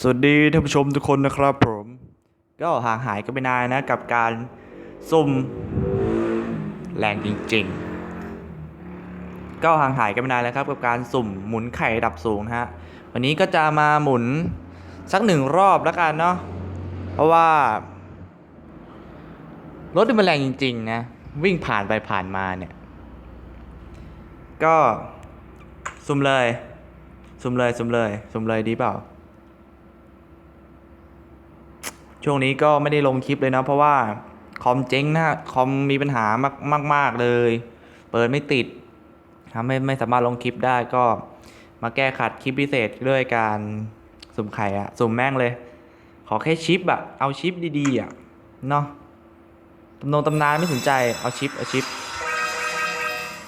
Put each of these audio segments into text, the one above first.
สวัสดีท่านผู้ชมทุกคนนะครับผม ก็ห่างหายกันไปนานนะกับการซุ่มแรงจริงๆ ก็ห่างหายกันไปนานแล้วครับกับการสุ่มหมุนไข่ระดับสูงนะฮะ วันนี้ก็จะมาหมุนสักหนึ่งรอบแล้วกันเนาะ เพราะว่า รถมันแรงจริงๆนะ วิ่งผ่านไปผ่านมาเนี่ย ก็สุ่มเลย สุ่มเลย สุ่มเลย สุ่มเลยดีเปล่า ช่วงนี้ก็ไม่ได้ลงคลิปเลยนะ เพราะว่าคอมเจ๊งนะคอมมีปัญหามากมากเลย เปิดไม่ติดทำให้ไม่สามารถลงคลิปได้ก็มาแก้ขัดคลิปพิเศษด้วยการสุ่มไข่อะสุ่มแม่งเลย ขอแค่ชิปอะเอาชิปดีๆอะเนาะตำนงตำนานไม่สนใจเอาชิปเอาชิป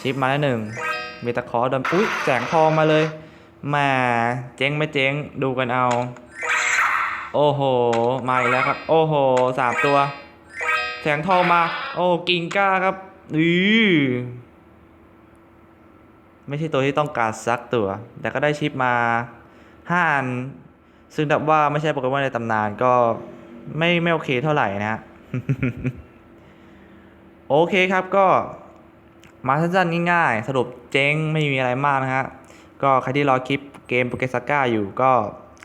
ชิปมาแล้วหนึ่งเมตาคอร์ดอุ้ยแสงทองมาเลยมาเจ๊งไม่เจ๊งดูกันเอา โอ้โห มาอีกแล้วครับ โอ้โหสามตัว แสงทองมา โอ้กิงก้าครับอือไม่ใช่ตัวที่ต้องการสักตัว แต่ก็ได้ชิปมาห้าอัน ซึ่งนับว่าไม่ใช่โปเกมอนในตำนานก็ไม่ไม่โอเคเท่าไหร่นะฮะ โอเคครับก็มาสั้นๆง่ายๆ สรุปเจ๊งไม่มีอะไรมากนะฮะ ก็ใครที่รอคลิปเกมโปเกสก้าอยู่ก็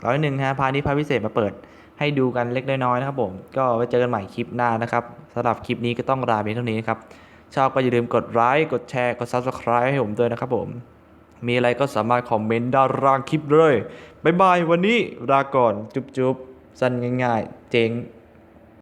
ร้อยหนึ่งนะฮะพานี้พาพิเศษมาเปิดให้ดูกันเล็กน้อยนะครับผม ก็ไว้เจอกันใหม่คลิปหน้านะครับสำหรับคลิปนี้ก็ต้องลาไปเท่านี้นะครับ ชอบก็อย่าลืมกดไลค์กดแชร์กด Subscribe ให้ผมด้วยนะครับผม มีอะไรก็สามารถคอมเมนต์ด้านล่างคลิปเลยบ๊ายบายวันนี้ลาก่อนจุ๊บๆสั้นง่าย ๆ เจ๊ง